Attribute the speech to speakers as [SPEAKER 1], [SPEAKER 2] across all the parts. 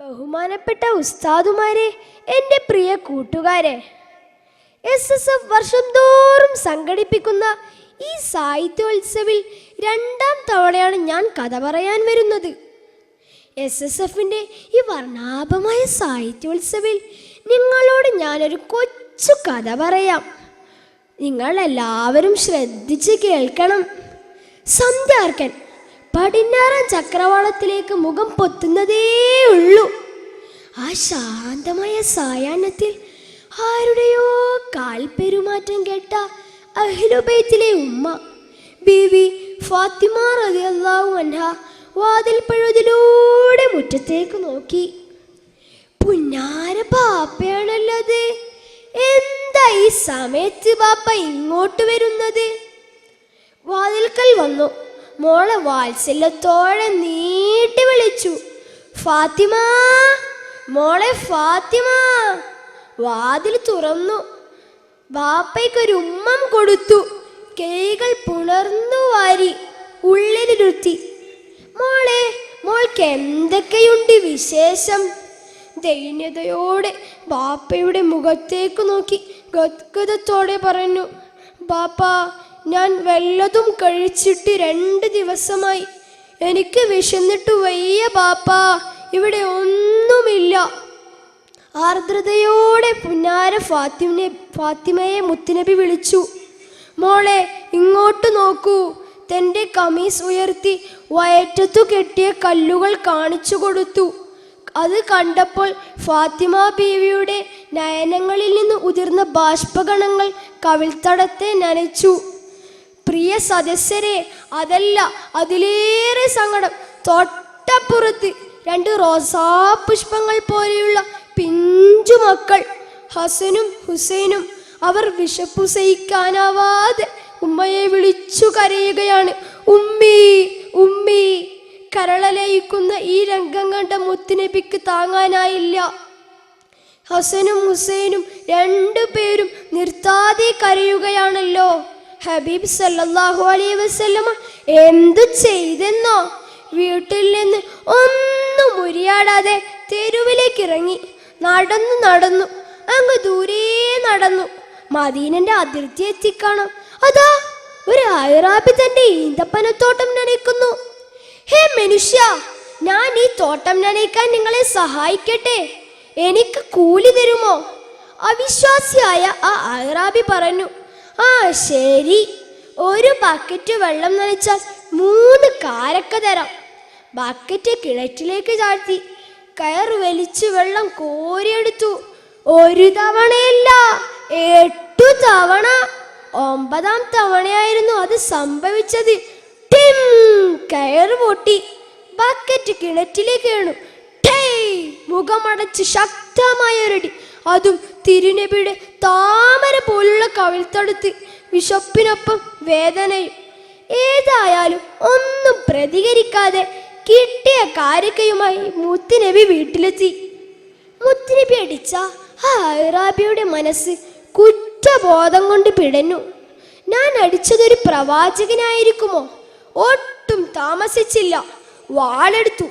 [SPEAKER 1] ബഹുമാനപ്പെട്ട ഉസ്താദുമാരെ എന്റെ പ്രിയ കൂട്ടുകാരെ എസ് എസ് എഫ് വർഷം തോറും സംഘടിപ്പിക്കുന്ന ഈ സാഹിത്യോത്സവിൽ രണ്ടാം തവണയാണ് ഞാൻ കഥ പറയാൻ വരുന്നത്. എസ് എസ് എഫിന്റെ ഈ വർണാഭമായ സാഹിത്യോത്സവിൽ നിങ്ങളോട് ഞാനൊരു കൊച്ചു കഥ പറയാം. നിങ്ങൾ എല്ലാവരും ശ്രദ്ധിച്ച് കേൾക്കണം. സന്ധ്യാർക്കൻ പടിഞ്ഞാറൻ ചക്രവാളത്തിലേക്ക് മുഖം പൊത്തുന്നതേ ഉള്ളൂ. ആ ശാന്തമായ സായാഹ്നത്തിൽ ആരുടെയോ കാൽ പെരുമാറ്റം കേട്ട അഹ്ലുബൈത്തിലെ ഉമ്മ ബീവി ഫാത്തിമ വാതിൽ പഴുതിലൂടെ മുറ്റത്തേക്ക് നോക്കി. പുന്നാര പാപ്പയാണല്ലോ അത്. എന്താ ഈ സമയത്ത് പാപ്പ ഇങ്ങോട്ട് വരുന്നത്? വാതിൽക്കൽ വന്നു. മോളെ വാത്സല്യത്തോടെ നീട്ടി വിളിച്ചു. ഫാത്തിമ മോളെ ഫാത്തിമ വാതിൽ തുറന്നു. ബാപ്പയ്ക്കൊരു ഉമ്മം കൊടുത്തു. കൈകൾ പുണർന്നു വാരി ഉള്ളിലിരുത്തി മോളെ മോൾക്ക് എന്തൊക്കെയുണ്ട് വിശേഷം? ദൈന്യതയോടെ ബാപ്പയുടെ മുഖത്തേക്ക് നോക്കി ഗദ്ഗതത്തോടെ പറഞ്ഞു ബാപ്പ ഞാൻ വല്ലതും കഴിച്ചിട്ട് രണ്ട് ദിവസമായി. എനിക്ക് വിശന്നിട്ട് വയ്യ ബാപ്പ ഇവിടെ ഒന്നുമില്ല. ആർദ്രതയോടെ പുന്നാര ഫാത്തിമിനെ ഫാത്തിമയെ മുത്തുനബി വിളിച്ചു. മോളെ ഇങ്ങോട്ട് നോക്കൂ. തന്റെ കമീസ് ഉയർത്തി വയറ്റത്തു കെട്ടിയ കല്ലുകൾ കാണിച്ചു കൊടുത്തു. അത് കണ്ടപ്പോൾ ഫാത്തിമ ബീവിയുടെ നയനങ്ങളിൽ നിന്ന് ഉതിർന്ന ബാഷ്പഗണങ്ങൾ കവിൾത്തടത്തെ നനച്ചു. പ്രിയ സദസ്യരെ അതല്ല അതിലേറെ സങ്കടം. തൊട്ടപ്പുറത്ത് രണ്ട് റോസാ പുഷ്പങ്ങൾ പോലെയുള്ള പിഞ്ചു മക്കൾ ഹസനും ഹുസൈനും അവർ വിശപ്പു സഹിക്കാനാവാതെ ഉമ്മയെ വിളിച്ചു കരയുകയാണ്. ഉമ്മി ഉമ്മി കരളലയിക്കുന്ന ഈ രംഗം കണ്ട മുത്തുനബിക്ക് താങ്ങാനായില്ല. ഹസനും ഹുസൈനും രണ്ടു പേരും നിർത്താതെ കരയുകയാണല്ലോ. ഹബീബ് സല്ലാഹു അലൈ വസല്ലമ എന്തു ചെയ്തെന്നോ വീട്ടിൽ നിന്ന് ഒന്നും ഉരിയാടാതെ തെരുവിലേക്ക് ഇറങ്ങി നടന്നു നടന്നു. അങ്ങ് ദൂരെ നടന്നു. മദീനന്റെ അതിർത്തി എത്തിക്കണം. അതാ ഒരു അയറാബി തന്റെ ഈന്തപ്പനത്തോട്ടം നനയ്ക്കുന്നു. ഹേ മനുഷ്യ ഞാൻ ഈ തോട്ടം നനയ്ക്കാൻ നിങ്ങളെ സഹായിക്കട്ടെ. എനിക്ക് കൂലി തരുമോ? അവിശ്വാസിയായ ആ അയറാബി പറഞ്ഞു. ആ ശരി. ഒരു ബക്കറ്റ് വെള്ളം നനച്ചാൽ മൂന്ന് കാരക്ക തരാം. ബക്കറ്റ് കിണറ്റിലേക്ക് ചാഴ്ത്തി. കയർ വലിച്ച് വെള്ളം കോരിയെടുത്തു. ഒരു തവണയല്ല എട്ടു തവണ. ഒമ്പതാം തവണയായിരുന്നു അത് സംഭവിച്ചത്. ടിം കയർ പൊട്ടി. ബക്കറ്റ് കിണറ്റിലേക്ക് വീണു. മുഖമടച്ച് ശക്തമായ ഒരടി. അതും തിരുനബിയുടെ താമര പോലുള്ള കവിൾത്തടുത്ത് വിശപ്പിനൊപ്പം വേദനയും. ഏതായാലും ഒന്നും പ്രതികരിക്കാതെ കിട്ടിയ കാരക്കയുമായി മുത്തുനബി വീട്ടിലെത്തി. മുത്തുനബി അടിച്ച ആ ഐറാബിയുടെ മനസ്സ് കുറ്റബോധം കൊണ്ട് പിടഞ്ഞു. ഞാൻ അടിച്ചതൊരു പ്രവാചകനായിരിക്കുമോ? ഒട്ടും താമസിച്ചില്ല. വാളെടുത്തു.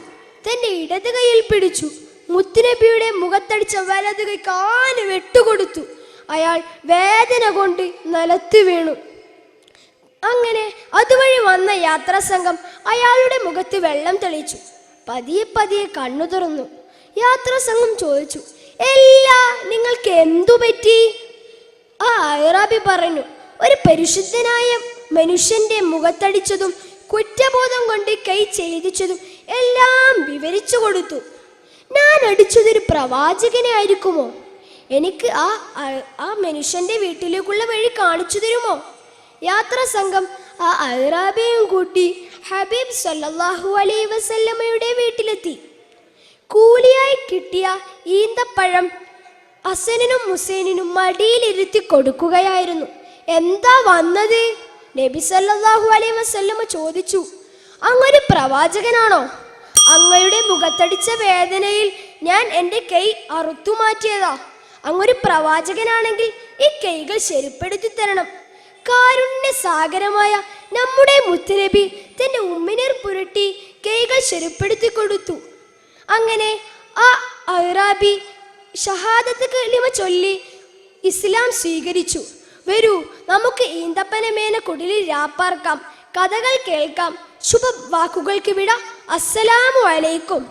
[SPEAKER 1] തന്റെ ഇടത് കൈയിൽ പിടിച്ചു. മുത്തുനബിയുടെ മുഖത്തടിച്ച വലത് കൈ കാൽ വെട്ടുകൊടുത്തു. അയാൾ വേദന കൊണ്ട് നിലത്ത് വീണു. അങ്ങനെ അതുവഴി വന്ന യാത്രാസംഘം അയാളുടെ മുഖത്ത് വെള്ളം തെളിയിച്ചു. പതിയെ പതിയെ കണ്ണു തുറന്നു. യാത്രാസംഘം ചോദിച്ചു എല്ലാ നിങ്ങൾക്ക് എന്തു പറ്റി? ആ അയറാബി പറഞ്ഞു ഒരു പരിശുദ്ധനായ മനുഷ്യന്റെ മുഖത്തടിച്ചതും കുറ്റബോധം കൊണ്ട് കൈ ചെയ്തിച്ചതും എല്ലാം വിവരിച്ചു കൊടുത്തു. ഞാൻ അടിച്ചതൊരു പ്രവാചകനെ ആയിരിക്കുമോ? എനിക്ക് ആ ആ- മനുഷ്യന്റെ വീട്ടിലേക്കുള്ള വഴി കാണിച്ചു തരുമോ? യാത്രാ സംഘം ആ അഹ്റാബിയും കൂട്ടി ഹബീബ് സല്ലാഹു അലൈ വസല്ലമ്മയുടെ വീട്ടിലെത്തി. കൂലിയായി കിട്ടിയ ഈന്തപ്പഴം ഹസനിനും ഹുസൈനും മടിയിലിരുത്തി കൊടുക്കുകയായിരുന്നു. എന്താ വന്നത്? നബി സല്ലാഹു അലൈ വസല്ലമ്മ ചോദിച്ചു. അങ്ങൊരു പ്രവാചകനാണോ? അങ്ങയുടെ മുഖത്തടിച്ച വേദനയിൽ ഞാൻ എന്റെ കൈ അറുത്തു മാറ്റിയതാ അങ്ങൊരു പ്രവാചകനാണെങ്കിൽ ഈ കൈകൾ ശരിപ്പെടുത്തി തരണം. കാരുണ്യ സാഗരമായ നമ്മുടെ മുത്തുനബി തന്റെ ഉമ്മിനീർ പുരട്ടി കൈകൾ ശരിപ്പെടുത്തി കൊടുത്തു. അങ്ങനെ ആ അറാബി ഷഹാദത്ത് കലിമ ചൊല്ലി ഇസ്ലാം സ്വീകരിച്ചു. വരൂ നമുക്ക് ഈന്തപ്പനമേന കുടിലിൽ രാപ്പാർക്കാം കഥകൾ കേൾക്കാം ശുഭ വാക്കുകൾക്ക് വിട. അസ്സലാമു അലൈക്കും